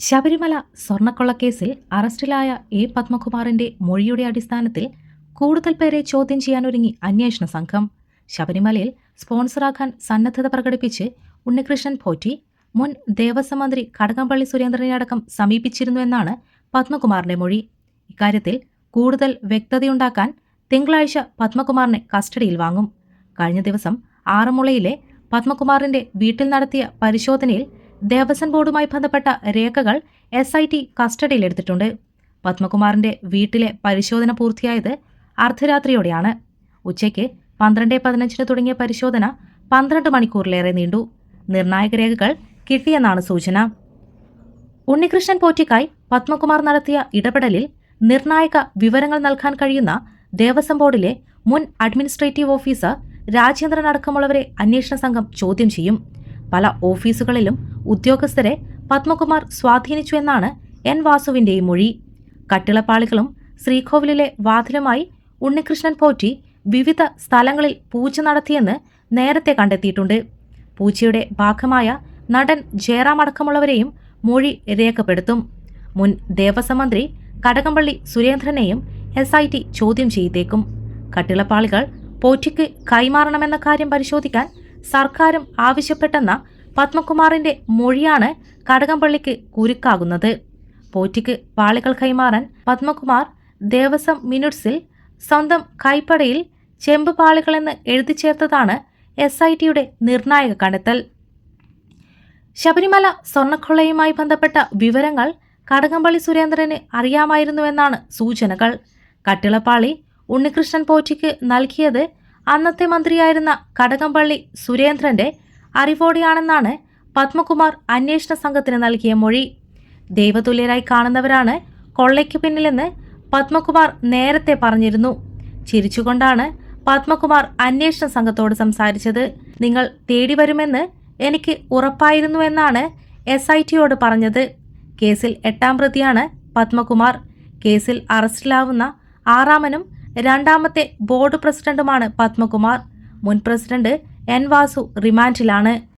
ശബരിമല സ്വർണക്കൊള്ളക്കേസിൽ അറസ്റ്റിലായ എ പത്മകുമാറിന്റെ മൊഴിയുടെ അടിസ്ഥാനത്തിൽ കൂടുതൽ പേരെ ചോദ്യം ചെയ്യാനൊരുങ്ങി അന്വേഷണ സംഘം. ശബരിമലയിൽ സ്പോൺസറാക്കാൻ സന്നദ്ധത പ്രകടിപ്പിച്ച് ഉണ്ണികൃഷ്ണൻ പോറ്റി മുൻ ദേവസ്വം മന്ത്രി കടകംപള്ളി സുരേന്ദ്രനെ അടക്കം സമീപിച്ചിരുന്നുവെന്നാണ് പത്മകുമാറിന്റെ മൊഴി. ഇക്കാര്യത്തിൽ കൂടുതൽ വ്യക്തതയുണ്ടാക്കാൻ തിങ്കളാഴ്ച പത്മകുമാറിനെ കസ്റ്റഡിയിൽ വാങ്ങും. കഴിഞ്ഞ ദിവസം ആറന്മുളയിലെ പത്മകുമാറിന്റെ വീട്ടിൽ നടത്തിയ പരിശോധനയിൽ ദേവസ്വം ബോർഡുമായി ബന്ധപ്പെട്ട രേഖകൾ എസ് ഐ ടി കസ്റ്റഡിയിലെടുത്തിട്ടുണ്ട്. പത്മകുമാറിന്റെ വീട്ടിലെ പരിശോധന പൂർത്തിയായത് അർദ്ധരാത്രിയോടെയാണ്. ഉച്ചയ്ക്ക് പന്ത്രണ്ട് പതിനഞ്ചിന് തുടങ്ങിയ പരിശോധന പന്ത്രണ്ട് മണിക്കൂറിലേറെ നീണ്ടു. നിർണായക രേഖകൾ കിട്ടിയെന്നാണ് സൂചന. ഉണ്ണികൃഷ്ണൻ പോറ്റിക്കായി പത്മകുമാർ നടത്തിയ ഇടപെടലിൽ നിർണായക വിവരങ്ങൾ നൽകാൻ കഴിയുന്ന ദേവസ്വം ബോർഡിലെ മുൻ അഡ്മിനിസ്ട്രേറ്റീവ് ഓഫീസർ രാജേന്ദ്രൻ അടക്കമുള്ളവരെ അന്വേഷണ സംഘം ചോദ്യം ചെയ്യും. പല ഓഫീസുകളിലും ഉദ്യോഗസ്ഥരെ പത്മകുമാർ സ്വാധീനിച്ചു എന്നാണ് എൻ വാസുവിന്റെയും മൊഴി. കട്ടിളപ്പാളികളും ശ്രീകോവിലിലെ വാതിലുമായി ഉണ്ണികൃഷ്ണൻ പോറ്റി വിവിധ സ്ഥലങ്ങളിൽ പൂജ നടത്തിയെന്ന് നേരത്തെ കണ്ടെത്തിയിട്ടുണ്ട്. പൂജയുടെ ഭാഗമായ നടൻ ജയറാം അടക്കമുള്ളവരെയും മൊഴി രേഖപ്പെടുത്തും. മുൻ ദേവസ്വം മന്ത്രി കടകംപള്ളി സുരേന്ദ്രനെയും എസ് ഐ ടി ചോദ്യം ചെയ്തേക്കും. കട്ടിളപ്പാളികൾ പോറ്റിക്ക് കൈമാറണമെന്ന കാര്യം പരിശോധിക്കാൻ സർക്കാരും ആവശ്യപ്പെട്ടെന്ന പത്മകുമാറിന്റെ മൊഴിയാണ് കടകംപള്ളിക്ക് കുരുക്കാകുന്നത്. പോറ്റിക്ക് പാളികൾ കൈമാറാൻ പത്മകുമാർ ദേവസ്വം മിനിറ്റ്സിൽ സ്വന്തം കൈപ്പടയിൽ ചെമ്പ് പാളികളെന്ന് എഴുതി ചേർത്തതാണ് എസ് ഐ ടിയുടെ നിർണായക കണ്ടെത്തൽ. ശബരിമല സ്വർണക്കൊള്ളയുമായി ബന്ധപ്പെട്ട വിവരങ്ങൾ കടകംപള്ളി സുരേന്ദ്രന് അറിയാമായിരുന്നുവെന്നാണ് സൂചനകൾ. കട്ടിളപ്പാളി ഉണ്ണികൃഷ്ണൻ പോറ്റിക്ക് നൽകിയത് അന്നത്തെ മന്ത്രിയായിരുന്ന കടകംപള്ളി സുരേന്ദ്രന്റെ അറിവോടെയാണെന്നാണ് പത്മകുമാർ അന്വേഷണ സംഘത്തിന് നൽകിയ മൊഴി. ദൈവതുല്യരായി കാണുന്നവരാണ് കൊള്ളയ്ക്ക് പിന്നിലെന്ന് പത്മകുമാർ നേരത്തെ പറഞ്ഞിരുന്നു. ചിരിച്ചുകൊണ്ടാണ് പത്മകുമാർ അന്വേഷണ സംഘത്തോട് സംസാരിച്ചത്. നിങ്ങൾ തേടി വരുമെന്ന് എനിക്ക് ഉറപ്പായിരുന്നുവെന്നാണ് എസ് ഐ ടിയോട് പറഞ്ഞത്. കേസിൽ എട്ടാം പ്രതിയാണ് പത്മകുമാർ. കേസിൽ അറസ്റ്റിലാവുന്ന ആറാമനും രണ്ടാമത്തെ ബോർഡ് പ്രസിഡന്റുമാണ് പത്മകുമാർ. മുൻ പ്രസിഡന്റ് എൻ വാസു റിമാൻഡിലാണ്.